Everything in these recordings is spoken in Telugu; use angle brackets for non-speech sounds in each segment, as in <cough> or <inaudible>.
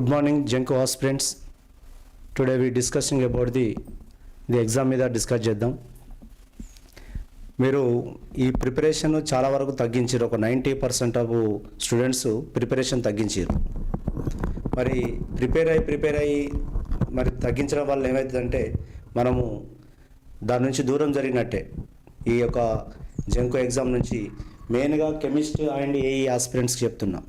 Good morning, Jenko aspirants. Today we discussing about the the exam మీద డిస్కస్ చేద్దాం. మీరు ఈ ప్రిపరేషన్ చాలా వరకు తగ్గించారు ఒక ninety percent of students preparation తగ్గించారు మరి ప్రిపేర్ అయ్యి ప్రిపేర్ అయ్యి మరి తగ్గించడం వల్ల ఏమవుతుందంటే మనము దాని నుంచి దూరం జరిగినట్టే. ఈ యొక్క జంకో ఎగ్జామ్ నుంచి మెయిన్గా కెమిస్ట్రీ అండ్ ఏఈ ఆస్పిరెంట్స్కి చెప్తున్నాం.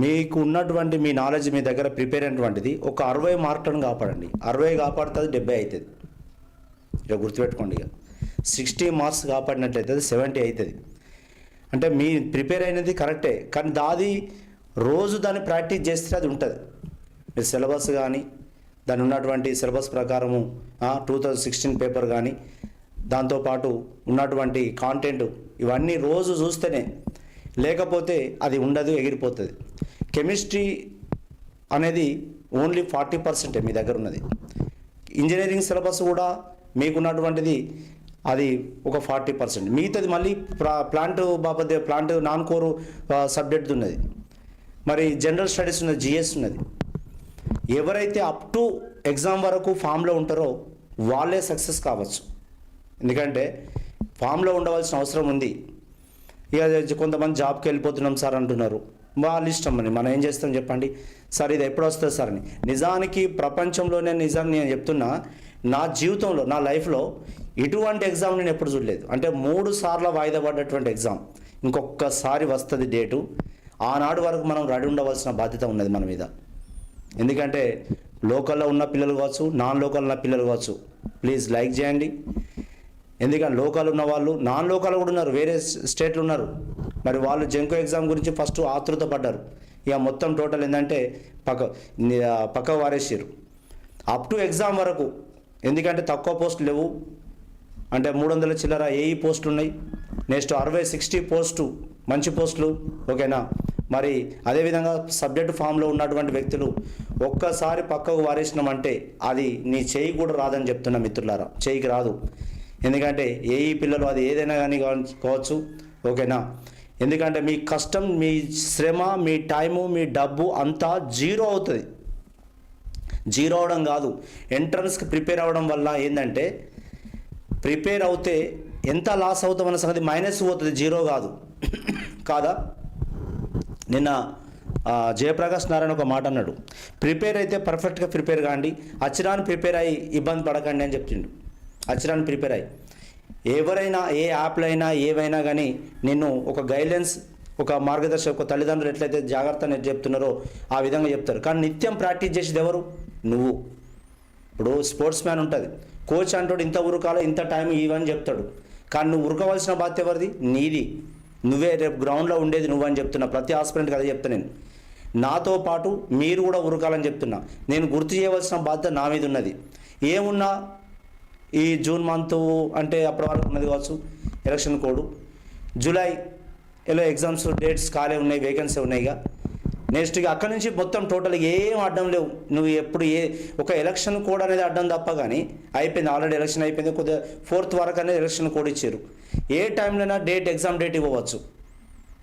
మీకు ఉన్నటువంటి మీ నాలెడ్జ్ మీ దగ్గర ప్రిపేర్ అయినటువంటిది ఒక అరవై మార్కులను కాపాడండి. అరవై కాపాడుతుంది డెబ్బై అవుతుంది ఇక గుర్తుపెట్టుకోండి ఇక. సిక్స్టీ మార్క్స్ కాపాడినట్లయితే అది సెవెంటీ అవుతుంది అంటే మీ ప్రిపేర్ అయినది కరెక్టే కానీ దాది రోజు దాన్ని ప్రాక్టీస్ చేస్తే అది ఉంటుంది. మీరు సిలబస్ కానీ దాని ఉన్నటువంటి సిలబస్ ప్రకారము టూ థౌజండ్ సిక్స్టీన్ పేపర్ కానీ దాంతోపాటు ఉన్నటువంటి కాంటెంట్ ఇవన్నీ రోజు చూస్తేనే లేకపోతే అది ఉండదు ఎగిరిపోతుంది. కెమిస్ట్రీ అనేది ఓన్లీ ఫార్టీ పర్సెంటే మీ దగ్గర ఉన్నది. ఇంజనీరింగ్ సిలబస్ కూడా మీకున్నటువంటిది అది ఒక ఫార్టీ పర్సెంట్. మిగతాది మళ్ళీ ప్లా ప్లాంట్ బాపదే ప్లాంట్ నాన్ కోరు సబ్జెక్ట్ ఉన్నది. మరి జనరల్ స్టడీస్ ఉన్నది జిఎస్ ఉన్నది. ఎవరైతే అప్ టు ఎగ్జామ్ వరకు ఫామ్లో ఉంటారో వాళ్ళే సక్సెస్ కావచ్చు. ఎందుకంటే ఫామ్లో ఉండవలసిన అవసరం ఉంది. ఇక కొంతమంది జాబ్కి వెళ్ళిపోతున్నాం సార్ అంటున్నారు. వాళ్ళ ఇష్టం అని మనం ఏం చేస్తాం చెప్పండి? సార్ ఇది ఎప్పుడు వస్తుంది సార్ అని. నిజానికి ప్రపంచంలోనే నిజాన్ని నేను చెప్తున్నా నా జీవితంలో నా లైఫ్లో ఇటువంటి ఎగ్జామ్ నేను ఎప్పుడు చూడలేదు. అంటే మూడు సార్లు వాయిదా పడ్డటువంటి ఎగ్జామ్. ఇంకొకసారి వస్తుంది డేటు. ఆనాడు వరకు మనం రెడీ ఉండవలసిన బాధ్యత ఉన్నది మన మీద. ఎందుకంటే లోకల్లో ఉన్న పిల్లలు కావచ్చు నాన్ లోకల్ ఉన్న పిల్లలు కావచ్చు ప్లీజ్ లైక్ చేయండి. ఎందుకంటే లోకల్ ఉన్న వాళ్ళు నాన్ లోకల్ కూడా ఉన్నారు వేరే స్టేట్లు ఉన్నారు. మరి వాళ్ళు జంకో ఎగ్జామ్ గురించి ఫస్ట్ ఆతృత పడ్డారు. ఇక మొత్తం టోటల్ ఏంటంటే పక్క పక్క వారేసారు అప్ టు ఎగ్జామ్ వరకు ఎందుకంటే తక్కువ పోస్టులు లేవు. అంటే మూడు వందల చిల్లర ఏఈ పోస్టులు ఉన్నాయి నెక్స్ట్ అరవై సిక్స్టీ పోస్టు మంచి పోస్టులు ఓకేనా? మరి అదేవిధంగా సబ్జెక్ట్ ఫామ్లో ఉన్నటువంటి వ్యక్తులు ఒక్కసారి పక్కకు వారేసినామంటే అది నీ చేయి కూడా రాదని చెప్తున్నా మిత్రులారా. చేయికి రాదు. ఎందుకంటే ఏఈ పిల్లలు అది ఏదైనా కానీ కావచ్చు ఓకేనా? ఎందుకంటే మీ కష్టం మీ శ్రమ మీ టైము మీ డబ్బు అంతా జీరో అవుతుంది. జీరో అవడం కాదు. ఎంట్రన్స్కి ప్రిపేర్ అవ్వడం వల్ల ఏంటంటే ప్రిపేర్ అవుతే ఎంత లాస్ అవుతామన్న సంగతి మైనస్ పోతుంది జీరో కాదు. <coughs> కాదా? నిన్న జయప్రకాష్ నారాయణ ఒక మాట అన్నాడు. ప్రిపేర్ అయితే పర్ఫెక్ట్గా ప్రిపేర్ కాండి. అచ్చిరాని ప్రిపేర్ అయ్యి ఇబ్బంది పడకండి అని చెప్తుండు అచ్చరాన్ని ప్రిపేర్ అయ్యి. ఎవరైనా ఏ యాప్లు అయినా ఏవైనా కానీ నిన్ను ఒక గైడ్లైన్స్ ఒక మార్గదర్శక ఒక తల్లిదండ్రులు ఎట్లయితే జాగ్రత్త అనేది చెప్తున్నారో ఆ విధంగా చెప్తారు. కానీ నిత్యం ప్రాక్టీస్ చేసేది ఎవరు? నువ్వు. ఇప్పుడు స్పోర్ట్స్ మ్యాన్ ఉంటుంది. కోచ్ అంటాడు ఇంత ఉరకాలో ఇంత టైం ఇవని చెప్తాడు. కానీ నువ్వు ఉరకవలసిన బాధ్యత ఎవరిది? నీది. నువ్వే రేపు గ్రౌండ్లో ఉండేది నువ్వని చెప్తున్నా. ప్రతి హాస్పిటల్కి అదే చెప్తా నేను. నాతో పాటు మీరు కూడా ఉరకాలని చెప్తున్నా. నేను గుర్తు చేయవలసిన బాధ్యత నా మీద ఉన్నది. ఏమున్నా ఈ జూన్ మంత్ అంటే అప్పటి వరకు ఉన్నది కావచ్చు ఎలక్షన్ కోడ్. జూలై ఎలా ఎగ్జామ్స్ డేట్స్ ఖాళీ ఉన్నాయి వేకెన్సీ ఉన్నాయి ఇక. నెక్స్ట్ ఇక అక్కడి నుంచి మొత్తం టోటల్ ఏం అడ్డం లేవు. నువ్వు ఎప్పుడు ఏ ఒక ఎలక్షన్ కోడ్ అనేది అడ్డం తప్ప కానీ అయిపోయింది ఆల్రెడీ ఎలక్షన్ అయిపోయింది కొద్దిగా ఫోర్త్ వరకు అనేది ఎలక్షన్ కోడ్ ఇచ్చారు. ఏ టైంలోనైనా డేట్ ఎగ్జామ్ డేట్ ఇవ్వవచ్చు.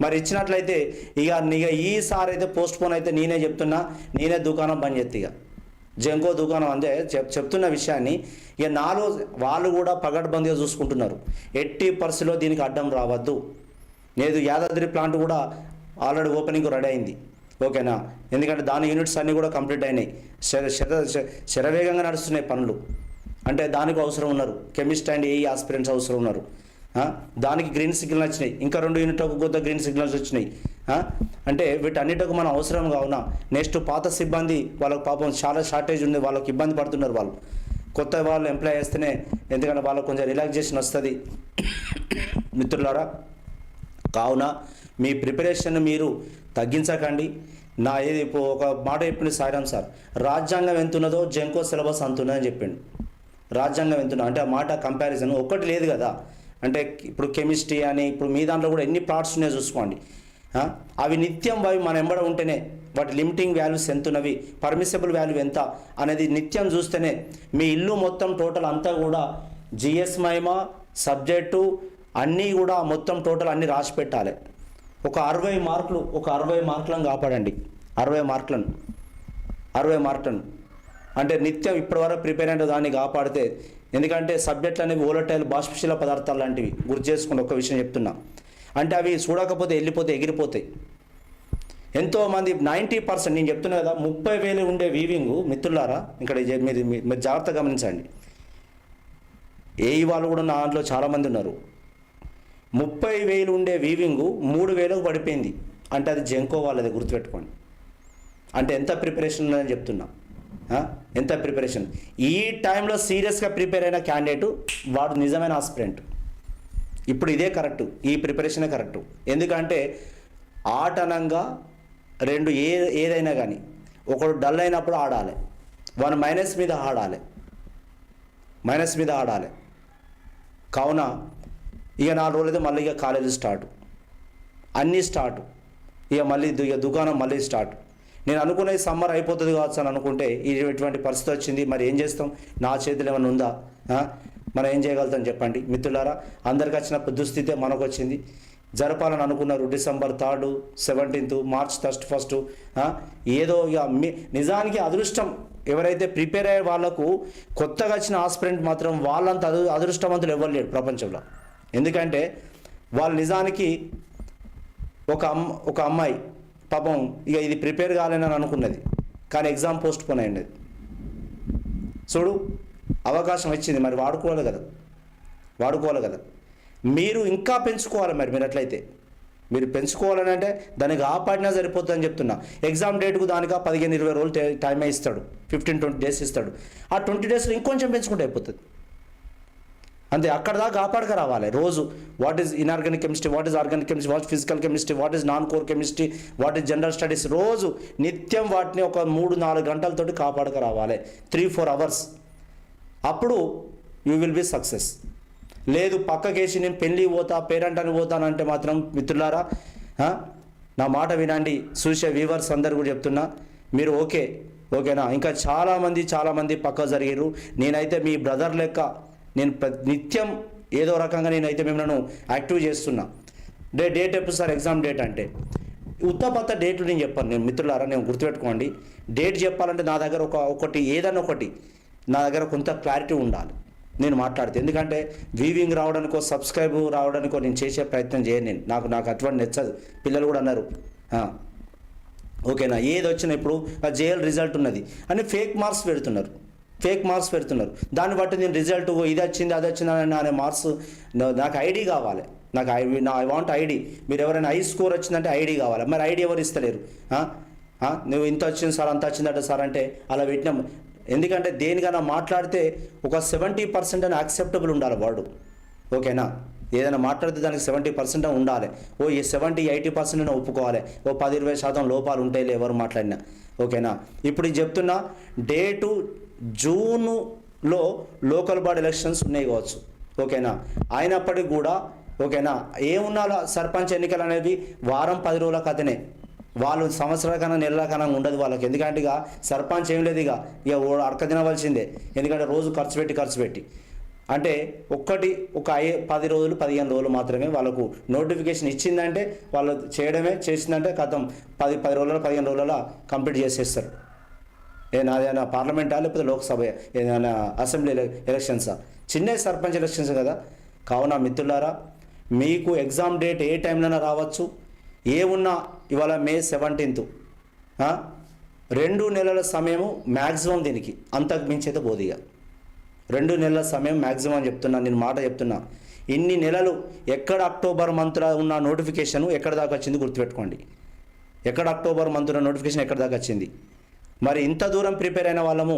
మరి ఇచ్చినట్లయితే ఇక ఇక ఈసారి అయితే పోస్ట్ పోన్ అయితే నేనే చెప్తున్నా నేనే దుకాణం బంద్ చేస్తా ఇక. జంకో దుకాణం అందే చెప్ చెప్తున్న విషయాన్ని ఇక నాలో వాళ్ళు కూడా పగడ్బందీగా చూసుకుంటున్నారు. ఎట్టి పరిస్థితిలో దీనికి అడ్డం రావద్దు. లేదు యాదాద్రి ప్లాంట్ కూడా ఆల్రెడీ ఓపెనింగ్ రెడీ అయింది. ఓకేనా? ఎందుకంటే దాని యూనిట్స్ అన్నీ కూడా కంప్లీట్ అయినాయి. శర శర శరవేగంగా నడుస్తున్నాయి పనులు. అంటే దానికి అవసరం ఉన్నారు. కెమిస్ట్ అండ్ ఏఈ ఆస్పిరెంట్స్ అవసరం ఉన్నారు. దానికి గ్రీన్ సిగ్నల్ వచ్చినాయి. ఇంకా రెండు యూనిట్లకు కొత్త గ్రీన్ సిగ్నల్స్ వచ్చినాయి. అంటే వీటన్నిటికి మనం అవసరం కావున నెక్స్ట్ పాత సిబ్బంది వాళ్ళకి పాపం చాలా షార్టేజ్ ఉంది వాళ్ళకి ఇబ్బంది పడుతున్నారు వాళ్ళు. కొత్త వాళ్ళు ఎంప్లాయ్ చేస్తేనే ఎందుకంటే వాళ్ళకి కొంచెం రిలాక్సేషన్ వస్తుంది. మిత్రులారా కావున మీ ప్రిపరేషన్ మీరు తగ్గించకండి. నా ఏది ఇప్పుడు ఒక మాట చెప్పింది సాయిరామ్ సార్ రాజ్యాంగం ఎంతున్నదో జంకో సిలబస్ అంతున్నదని చెప్పిండు. రాజ్యాంగం ఎంతున్నా అంటే ఆ మాట కంపారిజన్ ఒక్కటి లేదు కదా. అంటే ఇప్పుడు కెమిస్ట్రీ అని ఇప్పుడు మీ దాంట్లో కూడా ఎన్ని పార్ట్స్ ఉన్నాయో చూసుకోండి. అవి నిత్యం అవి మన ఎంబడ ఉంటేనే వాటి లిమిటింగ్ వాల్యూస్ ఎంత ఉన్నవి పర్మిసబుల్ వాల్యూ ఎంత? అనేది నిత్యం చూస్తేనే మీ ఇల్లు మొత్తం టోటల్ అంతా కూడా జిఎస్ మహిమ సబ్జెక్టు అన్నీ కూడా మొత్తం టోటల్ అన్నీ రాసి పెట్టాలి. ఒక అరవై మార్కులు ఒక అరవై మార్కులను కాపాడండి. అరవై మార్కులను. అరవై మార్కులను. అంటే నిత్యం ఇప్పటివరకు ప్రిపేర్ అయిన దాన్ని కాపాడితే ఎందుకంటే సబ్జెక్టులు అనేవి ఓలటైల్ బాష్పశీల పదార్థాలు లాంటివి. గుర్తు చేసుకుని ఒక విషయం చెప్తున్నా. అంటే అవి చూడకపోతే వెళ్ళిపోతే ఎగిరిపోతాయి. ఎంతోమంది నైంటీ పర్సెంట్ నేను చెప్తున్నా కదా ముప్పై వేలు ఉండే వీవింగ్ మిత్రులారా ఇక్కడ మీరు మీరు జాగ్రత్త గమనించండి. ఏ వాళ్ళు కూడా నా దాంట్లో చాలామంది ఉన్నారు. ముప్పై వేలు ఉండే వీవింగ్ మూడు వేలకు పడిపోయింది. అంటే అది జంకో వాళ్ళది గుర్తుపెట్టుకోండి. అంటే ఎంత ప్రిపరేషన్ ఉందని చెప్తున్నా. ఎంత ప్రిపరేషన్? ఈ టైంలో సీరియస్గా ప్రిపేర్ అయిన క్యాండిడేట్ వాడు నిజమైన ఆస్పిరెంట్ ఇప్పుడు ఇదే కరెక్ట్ ఈ ప్రిపరేషనే కరెక్ట్. ఎందుకంటే ఆటనంగా రెండు ఏ ఏదైనా కానీ ఒకడు డల్ అయినప్పుడు ఆడాలి వన్ మైనస్ మీద ఆడాలి మైనస్ మీద ఆడాలి. కావున ఇక నాలుగు రోజులైతే మళ్ళీ ఇక కాలేజీ స్టార్ట్. అన్నీ స్టార్ట్. ఇక మళ్ళీ ఇక దుకాణం మళ్ళీ స్టార్ట్. నేను అనుకునేది సమ్మర్ అయిపోతుంది కావచ్చు అని అనుకుంటే ఇటువంటి పరిస్థితి వచ్చింది మరి ఏం చేస్తాం? నా చేతిలో ఏమైనా ఉందా? మనం ఏం చేయగలుగుతాం చెప్పండి? మిత్రులారా అందరికి వచ్చిన దుస్థితే మనకు వచ్చింది జరపాలని అనుకున్నారు December third seventeenth March thirty first ఏదో ఇక మీ నిజానికి అదృష్టం. ఎవరైతే ప్రిపేర్ అయ్యే వాళ్ళకు కొత్తగా వచ్చిన ఆస్పిరెంట్ మాత్రం వాళ్ళంత అదృ అదృష్టవంతులు ఇవ్వలేడు ప్రపంచంలో. ఎందుకంటే వాళ్ళు నిజానికి ఒక అమ్మ ఒక అమ్మాయి పాపం ఇక ఇది ప్రిపేర్ కాలేనని అనుకున్నది. కానీ ఎగ్జామ్ పోస్ట్ పోన్ అయింది చూడు అవకాశం వచ్చింది మరి వాడుకోవాలి కదా. వాడుకోవాలి కదా. మీరు ఇంకా పెంచుకోవాలి మరి మీరు అట్లయితే మీరు పెంచుకోవాలని అంటే దానికి ఆపాడినా సరిపోతుందని చెప్తున్నా. ఎగ్జామ్ డేట్కు దానికి పదిహేను ఇరవై రోజులు టైమే ఇస్తాడు. ఫిఫ్టీన్ ట్వంటీ డేస్ ఇస్తాడు. ఆ ట్వంటీ డేస్లో ఇంకొంచెం పెంచుకుంటే అయిపోతుంది. అంతే అక్కడ దాకా కాపాడక రావాలి. రోజు what is inorganic chemistry what is organic chemistry what physical chemistry what is non core chemistry what is general studies రోజు నిత్యం వాటిని ఒక మూడు నాలుగు గంటలతోటి కాపాడక రావాలి. త్రీ ఫోర్ అవర్స్ అప్పుడు యూ విల్ బి సక్సెస్ లేదు పక్కకేసి నేను పెళ్ళి పోతా పేరెంట్ అని పోతానంటే మాత్రం మిత్రులారా నా మాట వినండి. చూసే వీవర్స్ అందరు కూడా చెప్తున్నా మీరు ఓకే ఓకేనా? ఇంకా చాలామంది చాలామంది పక్క జరిగారు నేనైతే మీ బ్రదర్ లెక్క నేను నిత్యం ఏదో రకంగా నేనైతే మిమ్మల్ని యాక్టివ్ చేస్తున్నా. డే డేట్ ఎప్పుడు సార్? ఎగ్జామ్ డేట్ అంటే. ఉత్తపత్త డేట్లు నేను చెప్పాను. నేను మిత్రులారా నేను గుర్తుపెట్టుకోండి. డేట్ చెప్పాలంటే నా దగ్గర ఒక ఒకటి ఏదైనా ఒకటి. నా దగ్గర కొంత క్లారిటీ ఉండాలి. నేను మాట్లాడితే. ఎందుకంటే వీవింగ్ రావడానికో సబ్స్క్రైబ్ రావడానికో నేను చేసే ప్రయత్నం చేయను నేను. నాకు నాకు అటువంటి నచ్చదు. పిల్లలు కూడా అన్నారు. ఓకేనా? ఏది వచ్చినా ఇప్పుడు జేఎల్ రిజల్ట్ ఉన్నది. అని ఫేక్ మార్క్స్ పెడుతున్నారు. ఫేక్ మార్క్స్ పెడుతున్నారు. దాన్ని బట్టి నేను రిజల్ట్ ఇది వచ్చింది అది వచ్చింది అని అనే మార్క్స్ నాకు ఐడి కావాలి. నాకు ఐ నా ఐ వాంట్ ఐడి. మీరు ఎవరైనా ఐ స్కోర్ వచ్చిందంటే ఐడి కావాలి. మరి ఐడి ఎవరు ఇస్తలేరు? నువ్వు ఇంత వచ్చింది సార్ అంత వచ్చిందట సార్ అంటే అలా పెట్టినాం ఎందుకంటే దేనికైనా మాట్లాడితే ఒక సెవెంటీ పర్సెంట్ అని యాక్సెప్టబుల్ ఉండాలి వాడు. ఓకేనా? ఏదైనా మాట్లాడితే దానికి సెవెంటీ పర్సెంట్ ఉండాలి. ఓ ఈ సెవెంటీ ఎయిటీ పర్సెంట్ ఒప్పుకోవాలి. ఓ పది ఇరవై శాతం లోపాలు ఉంటాయిలే ఎవరు మాట్లాడినా. ఓకేనా? ఇప్పుడు ఇది చెప్తున్నా డేటు జూన్లో లోకల్ బాడీ ఎలక్షన్స్ ఉన్నాయి కావచ్చు. ఓకేనా? అయినప్పటికీ కూడా ఓకేనా? ఏమున్నా సర్పంచ్ ఎన్నికలు అనేవి వారం పది రోజుల కథనే. వాళ్ళు సంవత్సరాల కన్నా నెలల కన్నా ఉండదు వాళ్ళకి. ఎందుకంటే ఇక సర్పంచ్ ఏం లేదు ఇక. ఇక ఓ అడక తినవలసిందే ఎందుకంటే రోజు ఖర్చు పెట్టి ఖర్చు పెట్టి. అంటే ఒక్కటి ఒక ఐ పది రోజులు పదిహేను రోజులు మాత్రమే వాళ్ళకు నోటిఫికేషన్ ఇచ్చిందంటే వాళ్ళు చేయడమే చేసిందంటే కథం పది పది రోజుల పదిహేను రోజుల కంప్లీట్ చేసేస్తారు. ఏదైనా అదేనా పార్లమెంటా లేకపోతే లోక్సభ ఏదైనా అసెంబ్లీ ఎలక్షన్సా? చిన్న సర్పంచ్ ఎలక్షన్స్ కదా. కావున మిత్రులారా మీకు ఎగ్జామ్ డేట్ ఏ టైంలోనే రావచ్చు? ఏ ఉన్నా ఇవాళ మే సెవెంటీన్త్. రెండు నెలల సమయము మ్యాక్సిమం దీనికి. అంతకు మించైతే బోధిగా రెండు నెలల సమయం మ్యాక్సిమం అని చెప్తున్నా నేను మాట చెప్తున్నా. ఇన్ని నెలలు ఎక్కడ అక్టోబర్ మంత్లో ఉన్న నోటిఫికేషన్ ఎక్కడ దాకా వచ్చింది గుర్తుపెట్టుకోండి. ఎక్కడ అక్టోబర్ మంత్లో నోటిఫికేషన్ ఎక్కడ దాకా వచ్చింది? మరి ఇంత దూరం ప్రిపేర్ అయిన వాళ్ళము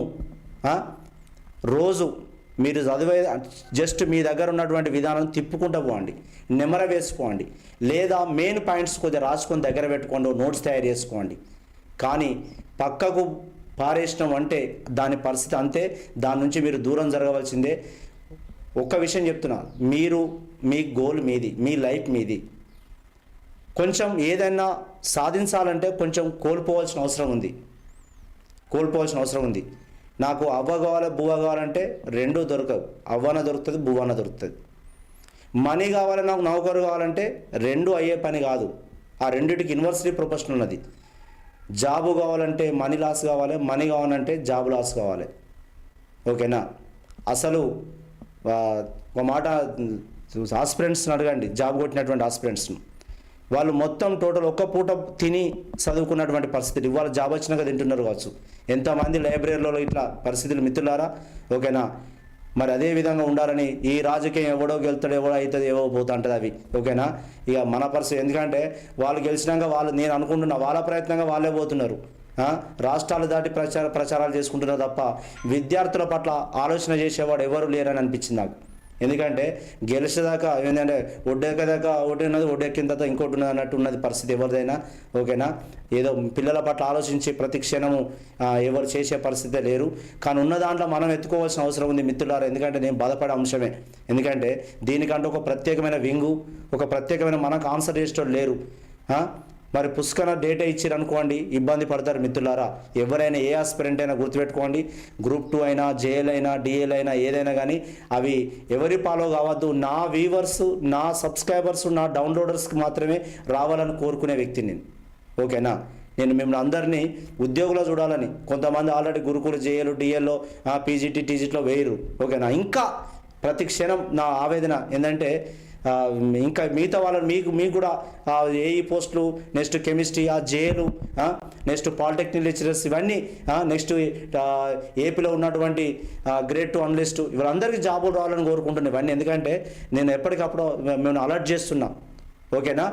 రోజు మీరు చదివే జస్ట్ మీ దగ్గర ఉన్నటువంటి విధానం తిప్పుకుంటూ పోండి. నెమర వేసుకోండి. లేదా మెయిన్ పాయింట్స్ కొద్దిగా రాసుకొని దగ్గర పెట్టుకోండి నోట్స్ తయారు చేసుకోండి. కానీ పక్కకు పారేసినాం అంటే దాని పరిస్థితి అంతే. దాని నుంచి మీరు దూరం జరగవలసిందే. ఒక్క విషయం చెప్తున్నా. మీరు మీ గోల్ మీది మీ లైఫ్ మీది. కొంచెం ఏదైనా సాధించాలంటే కొంచెం కోల్పోవాల్సిన అవసరం ఉంది. కోల్పోవాల్సిన అవసరం ఉంది. నాకు అవ్వ కావాలి బువ్వ కావాలంటే రెండు దొరకవు. అవ్వన దొరుకుతుంది బువ్వన దొరుకుతుంది. మనీ కావాలి నాకు నౌకరు కావాలంటే రెండు అయ్యే పని కాదు. ఆ రెండిటికి యూనివర్సిటీ ప్రొఫెషన్ ఉన్నది. జాబు కావాలంటే మనీ లాస్ కావాలి మనీ కావాలంటే జాబ్ లాస్ కావాలి. ఓకేనా? అసలు ఒక మాట ఆస్పిరెంట్స్ని అడగండి జాబ్ కొట్టినటువంటి ఆస్పిరెంట్స్ను. వాళ్ళు మొత్తం టోటల్ ఒక్క పూట తిని చదువుకున్నటువంటి పరిస్థితి. ఇవాళ జాబ్ వచ్చినాక తింటున్నారు కావచ్చు. ఎంతమంది లైబ్రరీలో ఇట్లా పరిస్థితులు మిత్రులారా? ఓకేనా? మరి అదే విధంగా ఉండాలని ఈ రాజకీయం ఎవడో గెలుతాడు ఎవడో అవుతుంది ఏవో పోతా ఉంటుంది అవి. ఓకేనా? ఇక మన పరిస్థితి ఎందుకంటే వాళ్ళు గెలిచినాక వాళ్ళు నేను అనుకుంటున్నా వాళ్ళ ప్రయత్నంగా వాళ్ళే పోతున్నారు. రాష్ట్రాలు దాటి ప్రచార ప్రచారాలు చేసుకుంటున్నారు తప్ప విద్యార్థుల పట్ల ఆలోచన చేసేవాడు ఎవరు లేరని అనిపించింది నాకు. ఎందుకంటే గెలిచేదాకా ఏంటంటే ఒడ్డెక్కదాకా ఒకటి ఉన్నది ఒడ్డెక్కిన తర్వాత ఇంకోటి ఉన్నది అన్నట్టు ఉన్నది పరిస్థితి ఎవరిదైనా ఓకేనా? ఏదో పిల్లల పట్ల ఆలోచించి ప్రతి క్షణము ఎవరు చేసే పరిస్థితే లేరు. కానీ ఉన్న దాంట్లో మనం ఎత్తుకోవాల్సిన అవసరం ఉంది మిత్రులారా ఎందుకంటే నేను బాధపడే అంశమే. ఎందుకంటే దీనికంటే ఒక ప్రత్యేకమైన వింగు ఒక ప్రత్యేకమైన మనకు ఆన్సర్ చేసేటోళ్ళు లేరు. మరి పుష్కర డేటా ఇచ్చారు అనుకోండి ఇబ్బంది పడతారు మిత్రులారా. ఎవరైనా ఏ ఆస్పిరెంట్ అయినా గుర్తుపెట్టుకోండి. గ్రూప్ టూ అయినా జేఎల్ అయినా డిఎల్ అయినా ఏదైనా కానీ అవి ఎవరి ఫాలో కావద్దు. నా వీవర్స్ నా సబ్స్క్రైబర్స్ నా డౌన్లోడర్స్కి మాత్రమే రావాలని కోరుకునే వ్యక్తిని నేను. ఓకేనా? నేను మిమ్మల్ని అందరినీ ఉద్యోగులు చూడాలని కొంతమంది ఆల్రెడీ గురుకులు జేఏలు డిఎల్లో పీజీటీ టీజీటీలో వేయరు. ఓకేనా? ఇంకా ప్రతి క్షణం నా ఆవేదన ఏంటంటే ఇంకా మిగతా వాళ్ళని మీకు మీకు కూడా ఏఈ పోస్టులు నెక్స్ట్ కెమిస్ట్రీ ఆ జేలు నెక్స్ట్ పాలిటెక్నిక్ లెక్చరర్స్ ఇవన్నీ నెక్స్ట్ ఏపీలో ఉన్నటువంటి గ్రేడ్ టూ అనలిస్ట్ వీళ్ళందరికీ జాబులు రావాలని కోరుకుంటున్నాను ఇవన్నీ. ఎందుకంటే నేను ఎప్పటికప్పుడు మేము అలర్ట్ చేస్తున్నా. ఓకేనా?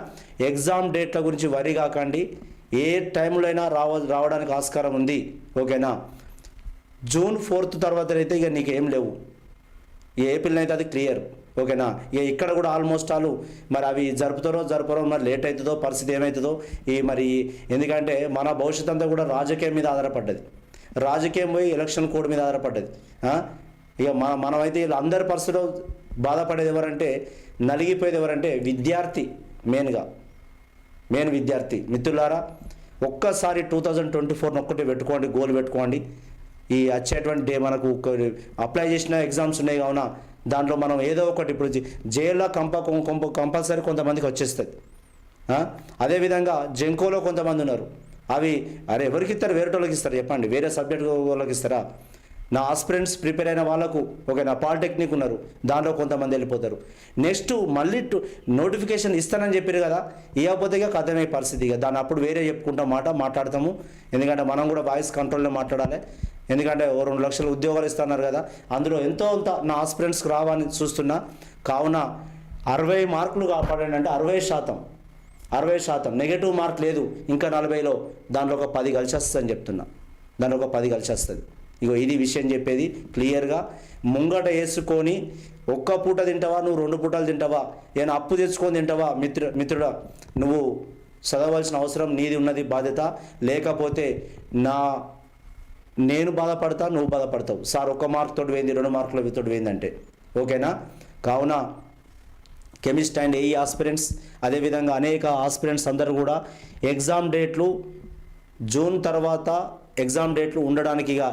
ఎగ్జామ్ డేట్ల గురించి వరి కాకండి. ఏ టైంలో అయినా రావ రావడానికి ఆస్కారం ఉంది. ఓకేనా? జూన్ ఫోర్త్ తర్వాత అయితే ఇక నీకు ఏం లేవు ఏప్రిల్ అయితే అది క్లియర్. ఓకేనా? ఇక ఇక్కడ కూడా ఆల్మోస్ట్ ఆల్ మరి అవి జరుపుతారో జరపరో మరి లేట్ అవుతుందో పరిస్థితి ఏమవుతుందో ఈ మరి ఎందుకంటే మన భవిష్యత్ అంతా కూడా రాజకీయం మీద ఆధారపడ్డది. రాజకీయం పోయి ఎలక్షన్ కోడ్ మీద ఆధారపడ్డది. ఇక మన మనమైతే వీళ్ళు అందరి పరిస్థితిలో బాధపడేది ఎవరంటే నలిగిపోయేది ఎవరంటే విద్యార్థి మెయిన్గా. మెయిన్ విద్యార్థి. మిత్రులారా ఒక్కసారి టూ థౌజండ్ ట్వంటీ ఫోర్ని ఒక్కటి పెట్టుకోండి గోల్ పెట్టుకోండి. ఈ వచ్చేటువంటి డే మనకు అప్లై చేసిన ఎగ్జామ్స్ ఉన్నాయి కావున దాంట్లో మనం ఏదో ఒకటి ఇప్పుడు జైల్లో కంప కొంప కంపల్సరీ కొంతమందికి వచ్చేస్తుంది. అదేవిధంగా జంకోలో కొంతమంది ఉన్నారు. అవి అరే ఎవరికి ఇస్తారు? వేరే వాళ్ళకి ఇస్తారు. చెప్పండి. వేరే సబ్జెక్ట్ వాళ్ళకి ఇస్తారా? నా ఆస్పిరెంట్స్ ప్రిపేర్ అయిన వాళ్ళకు ఒక నా పాలిటెక్నిక్ ఉన్నారు. దాంట్లో కొంతమంది వెళ్ళిపోతారు. నెక్స్ట్ మళ్ళీ టు- నోటిఫికేషన్ ఇస్తానని చెప్పారు కదా ఇవ్వకపోతే ఇక కథమయ్యే పరిస్థితి ఇక. దాన్ని అప్పుడు వేరే చెప్పుకుంటాం మాట మాట్లాడతాము. ఎందుకంటే మనం కూడా వాయిస్ కంట్రోల్లో మాట్లాడాలి. ఎందుకంటే ఓ రెండు లక్షల ఉద్యోగాలు ఇస్తున్నారు కదా అందులో ఎంతో అంత నా ఆస్పిరెంట్స్కి రావాలని చూస్తున్నా. కావున అరవై మార్కులు కాపాడండి అంటే అరవై శాతం. అరవై శాతం. నెగటివ్ మార్క్ లేదు. ఇంకా నలభైలో దాంట్లో ఒక పది కలిసి వస్తుంది అని చెప్తున్నా. దాంట్లో ఒక పది కలిసి వస్తుంది. ఇగో ఇది విషయం చెప్పేది క్లియర్గా. ముంగట వేసుకొని ఒక్క పూట తింటావా నువ్వు రెండు పూటలు తింటావా ఏమైనా అప్పు తెచ్చుకొని తింటావా మిత్రు మిత్రుడా? నువ్వు చదవలసిన అవసరం నీది ఉన్నది బాధ్యత. లేకపోతే నా నేను బాధపడతా నువ్వు బాధపడతావు. సార్ ఒక్క మార్క్ తోటి పోయింది రెండు మార్కుల తోటి పోయింది అంటే. ఓకేనా? కావున కెమిస్ట్ అండ్ ఏఈ ఆస్పిరెంట్స్ అదేవిధంగా అనేక ఆస్పిరెంట్స్ అందరూ కూడా ఎగ్జామ్ డేట్లు జూన్ తర్వాత ఎగ్జామ్ డేట్లు ఉండడానికి ఇక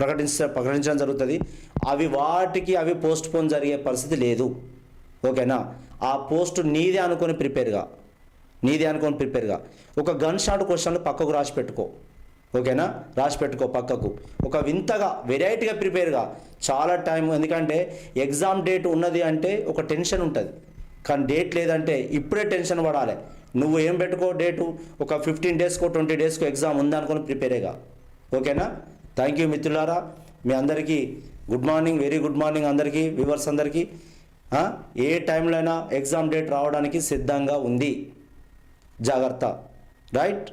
ప్రకటించ ప్రకటించడం జరుగుతుంది. అవి వాటికి అవి పోస్ట్ పోన్ జరిగే పరిస్థితి లేదు. ఓకేనా ఆ పోస్ట్ నీదే అనుకొని ప్రిపేర్గా నీదే అనుకొని ప్రిపేర్గా ఒక గన్ షాట్ క్వశ్చన్లు పక్కకు రాసి పెట్టుకో. ఓకేనా రాసి పెట్టుకో పక్కకు. ఒక వింతగా వెరైటీగా ప్రిపేర్గా చాలా టైం ఎందుకంటే ఎగ్జామ్ డేట్ ఉన్నది అంటే ఒక టెన్షన్ ఉంటుంది. కానీ డేట్ లేదంటే ఇప్పుడే టెన్షన్ పడాలి. నువ్వు ఏం పెట్టుకో డేటు ఒక ఫిఫ్టీన్ డేస్కో ట్వంటీ డేస్కో ఎగ్జామ్ ఉందనుకొని ప్రిపేరేగా ఓకేనా థ్యాంక్ యూ మిత్రులారా. మీ అందరికీ good morning very good morning అందరికీ వ్యూవర్స్ అందరికీ. ఏ టైంలో అయినా ఎగ్జామ్ డేట్ రావడానికి సిద్ధంగా ఉంది. జాగ్రత్త. రైట్